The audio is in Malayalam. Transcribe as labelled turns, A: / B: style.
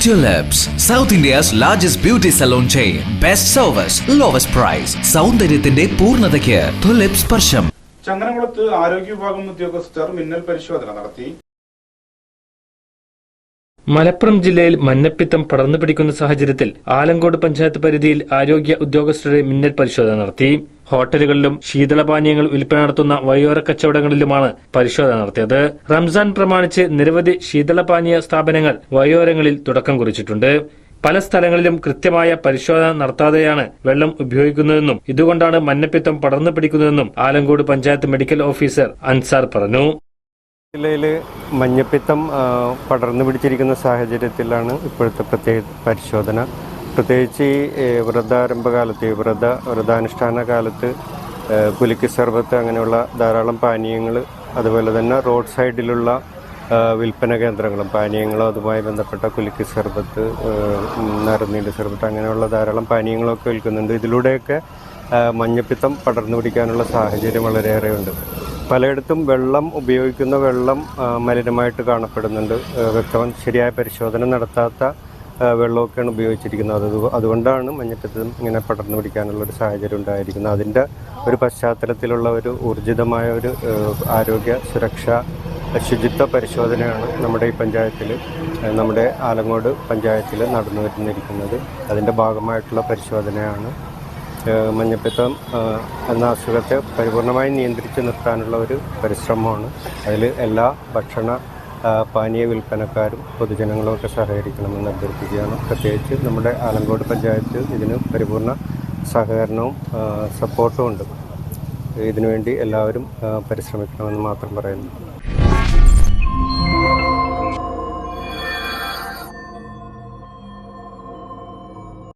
A: Tulips, South India's largest beauty salon chain. Best service, lowest price. സൗന്ദര്യത്തിന്റെ പൂർണതയ്ക്ക് തുലിപ് സ്പർശം
B: ചങ്ങനകുളത്ത് ആരോഗ്യ വിഭാഗം ഉദ്യോഗസ്ഥർ മിന്നൽ പരിശോധന നടത്തി
C: മലപ്പുറം ജില്ലയിൽ മഞ്ഞപ്പിത്തം പടർന്നു പിടിക്കുന്ന സാഹചര്യത്തിൽ ആലങ്കോട് പഞ്ചായത്ത് പരിധിയിൽ ആരോഗ്യ ഉദ്യോഗസ്ഥരുടെ മിന്നൽ പരിശോധന നടത്തി. ഹോട്ടലുകളിലും ശീതളപാനീയങ്ങൾ വിൽപ്പന നടത്തുന്ന വഴിയോര കച്ചവടങ്ങളിലുമാണ് പരിശോധന നടത്തിയത്. റംസാൻ പ്രമാണിച്ച് നിരവധി ശീതളപാനീയ സ്ഥാപനങ്ങൾ വയോരങ്ങളിൽ തുടക്കം കുറിച്ചിട്ടുണ്ട്. പല സ്ഥലങ്ങളിലും കൃത്യമായ പരിശോധന നടത്താതെയാണ് വെള്ളം ഉപയോഗിക്കുന്നതെന്നും ഇതുകൊണ്ടാണ് മഞ്ഞപ്പിത്തം പടർന്നു പിടിക്കുന്നതെന്നും ആലങ്കോട് പഞ്ചായത്ത് മെഡിക്കൽ ഓഫീസർ അൻസാർ പറഞ്ഞു.
D: ജില്ലയിൽ മഞ്ഞപ്പിത്തം പടർന്നു പിടിച്ചിരിക്കുന്ന സാഹചര്യത്തിലാണ് ഇപ്പോഴത്തെ പ്രത്യേക പരിശോധന. പ്രത്യേകിച്ച് ഈ വ്രതാരംഭകാലത്ത് വ്രത വ്രതാനുഷ്ഠാന കാലത്ത് പുലിക്ക് സർബത്ത് അങ്ങനെയുള്ള ധാരാളം പാനീയങ്ങൾ അതുപോലെ തന്നെ റോഡ് സൈഡിലുള്ള വിൽപ്പന കേന്ദ്രങ്ങളും പാനീയങ്ങളും അതുമായി ബന്ധപ്പെട്ട കുലുക്കി സർബത്ത് നരനീണ്ട് സർബത്ത് അങ്ങനെയുള്ള ധാരാളം പാനീയങ്ങളൊക്കെ വിൽക്കുന്നുണ്ട്. ഇതിലൂടെയൊക്കെ മഞ്ഞപ്പിത്തം പടർന്നു പിടിക്കാനുള്ള സാഹചര്യം വളരെയേറെ ഉണ്ട് പലയിടത്തും വെള്ളം ഉപയോഗിക്കുന്ന വെള്ളം മലിനമായിട്ട് കാണപ്പെടുന്നുണ്ട്. വ്യക്തം ശരിയായ പരിശോധന നടത്താത്ത വെള്ളമൊക്കെയാണ് ഉപയോഗിച്ചിരിക്കുന്നത്. അത് അതുകൊണ്ടാണ് മഞ്ഞപ്പിത്തം ഇങ്ങനെ പടർന്നു പിടിക്കാനുള്ള ഒരു സാഹചര്യം ഉണ്ടായിരിക്കുന്നത്. അതിന്റെ ഒരു പശ്ചാത്തലത്തിലുള്ള ഒരു ഊർജിതമായ ഒരു ആരോഗ്യ സുരക്ഷ ശുചിത്വ പരിശോധനയാണ് നമ്മുടെ ഈ പഞ്ചായത്തിൽ നമ്മുടെ ആലങ്ങോട് പഞ്ചായത്തിൽ നടന്നു വരുന്നിരിക്കുന്നത് അതിന്റെ ഭാഗമായിട്ടുള്ള പരിശോധനയാണ് മഞ്ഞപ്പിത്തം എന്ന അസുഖത്തെ പരിപൂർണമായി നിയന്ത്രിച്ച് നിർത്താനുള്ള ഒരു പരിശ്രമമാണ്. അതിൽ എല്ലാ ഭക്ഷണ പാനീയ വിൽപ്പനക്കാരും പൊതുജനങ്ങളും ഒക്കെ സഹകരിക്കണമെന്ന് അഭ്യർത്ഥിക്കുകയാണ്. പ്രത്യേകിച്ച് നമ്മുടെ ആലങ്കോട് പഞ്ചായത്ത് ഇതിന് പരിപൂർണ സഹകരണവും സപ്പോർട്ടും ഉണ്ട്. ഇതിനുവേണ്ടി എല്ലാവരും പരിശ്രമിക്കണമെന്ന് മാത്രം പറയുന്നു.